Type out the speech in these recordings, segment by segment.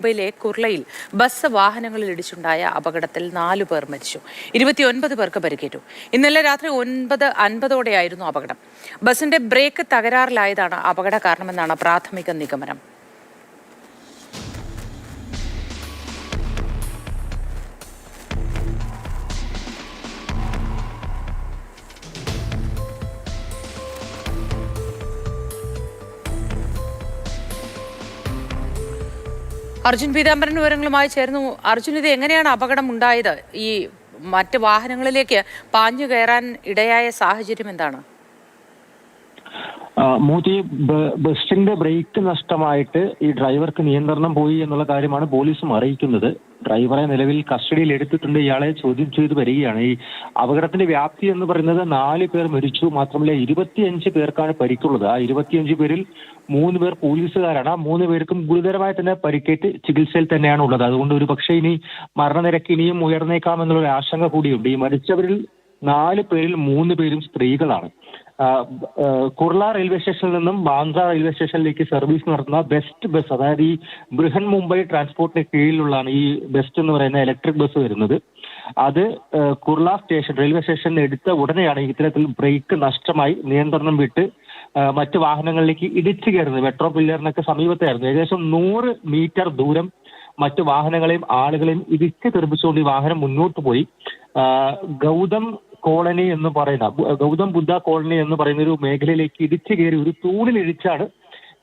മുംബൈയിലെ കുർളയിൽ ബസ് വാഹനങ്ങളിൽ ഇടിച്ചുണ്ടായ അപകടത്തിൽ നാലു പേർ മരിച്ചു. ഇരുപത്തിയൊൻപത് പേർക്ക് പരിക്കേറ്റു. ഇന്നലെ രാത്രി ഒൻപത് അൻപതോടെയായിരുന്നു അപകടം. ബസിന്റെ ബ്രേക്ക് തകരാറിലായതാണ് അപകട കാരണമെന്നാണ് പ്രാഥമിക നിഗമനം. അർജുൻ പീതാംബരൻ വിവരങ്ങളുമായി ചേർന്നു അർജുൻ ഇത് എങ്ങനെയാണ് അപകടം ഉണ്ടായത്? ഈ മറ്റ് വാഹനങ്ങളിലേക്ക് പാഞ്ഞു കയറാൻ ഇടയായ സാഹചര്യം എന്താണ്? മോദി ബസ്സിന്റെ ബ്രേക്ക് നഷ്ടമായിട്ട് ഈ ഡ്രൈവർക്ക് നിയന്ത്രണം പോയി എന്നുള്ള കാര്യമാണ് പോലീസും അറിയിക്കുന്നത്. ഡ്രൈവറെ നിലവിൽ കസ്റ്റഡിയിൽ എടുത്തിട്ടുണ്ട്. ഇയാളെ ചോദ്യം ചെയ്ത് വരികയാണ്. ഈ അപകടത്തിന്റെ വ്യാപ്തി എന്ന് പറയുന്നത് നാല് പേർ മരിച്ചു. മാത്രമല്ല ഇരുപത്തിയഞ്ച് പേർക്കാണ് പരിക്കുള്ളത്. ആ ഇരുപത്തിയഞ്ച് പേരിൽ മൂന്ന് പേർ പോലീസുകാരാണ്. ആ മൂന്ന് പേർക്കും ഗുരുതരമായി തന്നെ പരിക്കേറ്റ് ചികിത്സയിൽ തന്നെയാണ് ഉള്ളത് അതുകൊണ്ട് ഒരു പക്ഷേ ഇനി മരണനിരക്ക് ഇനിയും ഉയർന്നേക്കാം എന്നുള്ള ഒരു ആശങ്ക കൂടിയുണ്ട്. ഈ മരിച്ചവരിൽ നാല് പേരിൽ മൂന്ന് പേരും സ്ത്രീകളാണ്. കുർള റെയിൽവേ സ്റ്റേഷനിൽ നിന്നും ബാന്ദ്ര റെയിൽവേ സ്റ്റേഷനിലേക്ക് സർവീസ് നടത്തുന്ന ബെസ്റ്റ് ബസ് അതായത് ഈ ബൃഹൻ മുംബൈ ട്രാൻസ്പോർട്ടിന് കീഴിലുള്ളതാണ് ഈ ബെസ്റ്റ് എന്ന് പറയുന്ന ഇലക്ട്രിക് ബസ് വരുന്നത്. അത് കുർള സ്റ്റേഷൻ റെയിൽവേ സ്റ്റേഷനിൽ എടുത്ത ഉടനെയാണ് ഇത്തരത്തിൽ ബ്രേക്ക് നഷ്ടമായി നിയന്ത്രണം വിട്ട് മറ്റ് വാഹനങ്ങളിലേക്ക് ഇടിച്ചു കയറുന്നത്. മെട്രോ പില്ലറിനൊക്കെ സമീപത്തായിരുന്നു. ഏകദേശം നൂറ് മീറ്റർ ദൂരം മറ്റു വാഹനങ്ങളെയും ആളുകളെയും ഇടിച്ച് തെറിപ്പിച്ചുകൊണ്ട് ഈ വാഹനം മുന്നോട്ട് പോയി. ഗൗതം കോളനി എന്ന് പറയുന്ന ഗൗതം ബുദ്ധ കോളനി എന്ന് പറയുന്ന ഒരു മേഖലയിലേക്ക് ഇടിച്ചു കയറി ഒരു തൂണിൽ ഇടിച്ചാണ്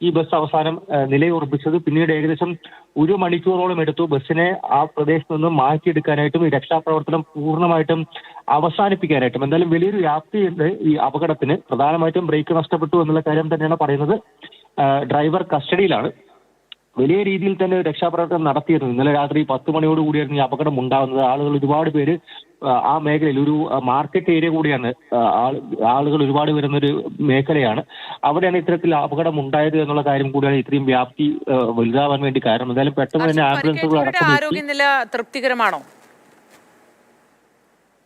ഈ ബസ് അവസാനം നിലയുറപ്പിച്ചത്. പിന്നീട് ഏകദേശം ഒരു മണിക്കൂറോളം എടുത്തു ബസ്സിനെ ആ പ്രദേശത്ത് നിന്ന് മാറ്റിയെടുക്കാനായിട്ടും ഈ രക്ഷാപ്രവർത്തനം പൂർണമായിട്ടും അവസാനിപ്പിക്കാനായിട്ടും. എന്തായാലും വലിയൊരു വ്യാപ്തിയുണ്ട് ഈ അപകടത്തിന്. പ്രധാനമായിട്ടും ബ്രേക്ക് നഷ്ടപ്പെട്ടു എന്നുള്ള കാര്യം തന്നെയാണ് പറയുന്നത്. ഡ്രൈവർ കസ്റ്റഡിയിലാണ്. വലിയ രീതിയിൽ തന്നെ രക്ഷാപ്രവർത്തനം നടത്തിയിരുന്നു. ഇന്നലെ രാത്രി പത്ത് മണിയോട് കൂടിയായിരുന്നു ഈ അപകടം ഉണ്ടാകുന്നത്. ആളുകൾ ഒരുപാട് പേര് ആ, മേഖലയിൽ ഒരു മാർക്കറ്റ് ഏരിയ കൂടിയാണ് ആളുകൾ ഒരുപാട് വരുന്ന ഒരു മേഖലയാണ്. അവിടെയാണ് ഇത്തരത്തിൽ അപകടം ഉണ്ടായത് എന്നുള്ള കാര്യം കൂടിയാണ് ഇത്രയും വ്യാപ്തി വലുതാവാൻ വേണ്ടി കാരണം. എന്തായാലും പെട്ടെന്ന് തന്നെ ആംബുലൻസുകൾ. ആരോഗ്യനില തൃപ്തികരമാണോ?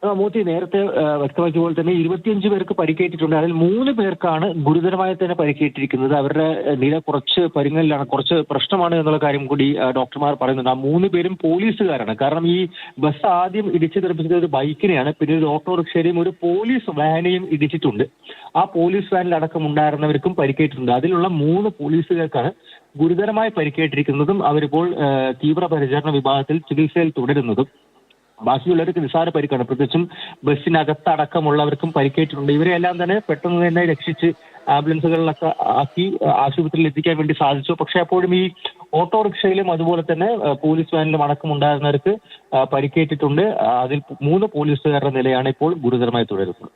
മോത്തി നേരത്തെ വ്യക്തമാക്കിയ പോലെ തന്നെ ഇരുപത്തിയഞ്ച് പേർക്ക് പരിക്കേറ്റിട്ടുണ്ട്. അതിൽ മൂന്ന് പേർക്കാണ് ഗുരുതരമായി തന്നെ പരിക്കേറ്റിരിക്കുന്നത്. അവരുടെ നില കുറച്ച് പരിങ്ങലിലാണ് കുറച്ച് പ്രശ്നമാണ് എന്നുള്ള കാര്യം കൂടി ഡോക്ടർമാർ പറയുന്നുണ്ട്. ആ മൂന്ന് പേരും പോലീസുകാരാണ്. കാരണം ഈ ബസ് ആദ്യം ഇടിച്ചു തെറിപ്പിച്ചത് ഒരു ബൈക്കിനെയാണ്. പിന്നെ ഒരു ഓട്ടോറിക്ഷയെയും ഒരു പോലീസ് വാനെയും ഇടിച്ചിട്ടുണ്ട്. ആ പോലീസ് വാനിലടക്കം ഉണ്ടായിരുന്നവർക്കും പരിക്കേറ്റിട്ടുണ്ട്. അതിലുള്ള മൂന്ന് പോലീസുകാർക്കാണ് ഗുരുതരമായി പരിക്കേറ്റിരിക്കുന്നതും അവരിപ്പോൾ തീവ്രപരിചരണ വിഭാഗത്തിൽ ചികിത്സയിൽ തുടരുന്നതും. ബാക്കിയുള്ളവർക്ക് നിസ്സാര പരിക്കാണ്. പ്രത്യേകിച്ചും ബസ്സിനകത്തടക്കമുള്ളവർക്കും പരിക്കേറ്റിട്ടുണ്ട്. ഇവരെ എല്ലാം തന്നെ പെട്ടെന്ന് തന്നെ രക്ഷിച്ച് ആംബുലൻസുകളിലൊക്കെ ആക്കി ആശുപത്രിയിൽ എത്തിക്കാൻ വേണ്ടി സാധിച്ചു. പക്ഷെ അപ്പോഴും ഈ ഓട്ടോറിക്ഷയിലും അതുപോലെ തന്നെ പോലീസ് വാനിലും അടക്കം ഉണ്ടായിരുന്നവർക്ക് ആ, പരിക്കേറ്റിട്ടുണ്ട്. അതിൽ മൂന്ന് പോലീസുകാരുടെ നിലയാണ് ഇപ്പോൾ ഗുരുതരമായി തുടരുന്നത്.